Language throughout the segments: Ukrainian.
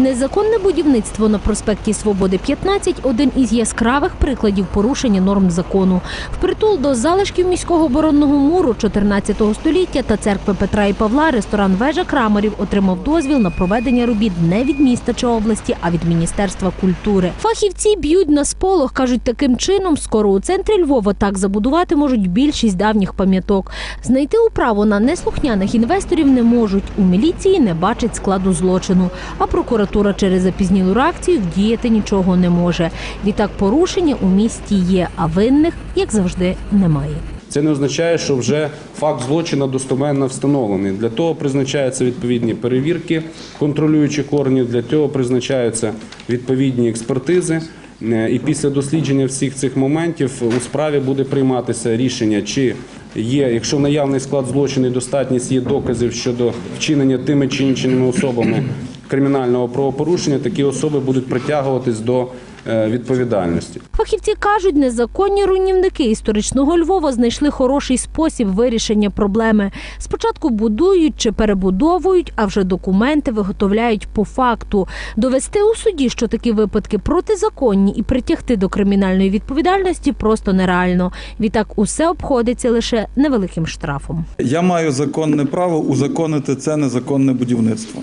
Незаконне будівництво на проспекті Свободи 15 – один із яскравих прикладів порушення норм закону. Впритул до залишків міського оборонного муру 14 століття та церкви Петра і Павла ресторан Вежа Крамерів отримав дозвіл на проведення робіт не від міста чи області, а від Міністерства культури. Фахівці б'ють на сполох, кажуть, таким чином скоро у центрі Львова так забудувати можуть більшість давніх пам'яток. Знайти управу на неслухняних інвесторів не можуть. У міліції не бачать складу злочину, а прокуратура через запізнілу реакцію вдіяти нічого не може. Відтак порушення у місті є, а винних, як завжди, немає. Це не означає, що вже факт злочину достоменно встановлений. Для того призначаються відповідні перевірки контролюючих органів, для цього призначаються відповідні експертизи. Е, І після дослідження всіх цих моментів у справі буде прийматися рішення, чи є, якщо наявний склад злочину і достатність є доказів щодо вчинення тими чи іншими особами кримінального правопорушення, такі особи будуть притягуватись до е, відповідальності. Фахівці кажуть, незаконні руйнівники історичного Львова знайшли хороший спосіб вирішення проблеми. Спочатку будують чи перебудовують, а вже документи виготовляють по факту. Довести у суді, що такі випадки протизаконні і притягти до кримінальної відповідальності просто нереально. Відтак усе обходиться лише невеликим штрафом. Я маю законне право узаконити це незаконне будівництво.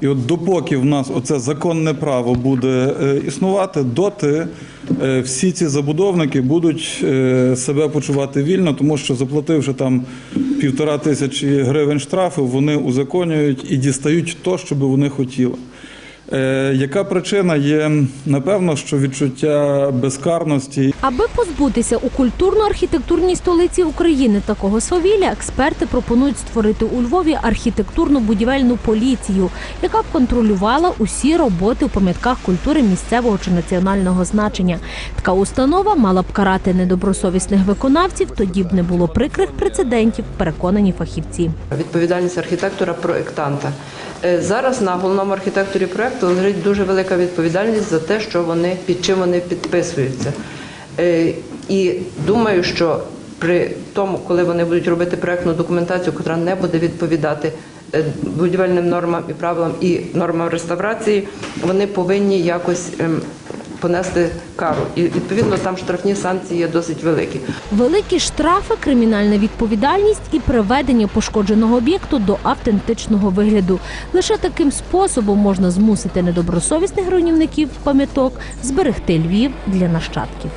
І от допоки в нас оце законне право буде е, існувати, доти е, всі ці забудовники будуть е, себе почувати вільно, тому що заплативши там півтора тисячі гривень штрафу, вони узаконюють і дістають то, що би вони хотіли. Е, Яка причина є? Напевно, що відчуття безкарності Аби позбутися у культурно-архітектурній столиці України такого свавілля, експерти пропонують створити у Львові архітектурно-будівельну поліцію, яка б контролювала усі роботи у пам'ятках культури місцевого чи національного значення. Така установа мала б карати недобросовісних виконавців, тоді б не було прикрих прецедентів, переконані фахівці. Відповідальність архітектора-проєктанта. Е, Зараз на головному архітекторі проєкту лежить дуже велика відповідальність за те, що вони під чим вони підписуються. Е, І думаю, що при тому, коли вони будуть робити проєктну документацію, яка не буде відповідати е, будівельним нормам і правилам і нормам реставрації, вони повинні якось ем, понести кару. І відповідно там штрафні санкції є досить великі. Великі штрафи, кримінальна відповідальність і приведення пошкодженого об'єкту до автентичного вигляду. Лише таким способом можна змусити недобросовісних руйнівників пам'яток зберегти Львів для нащадків.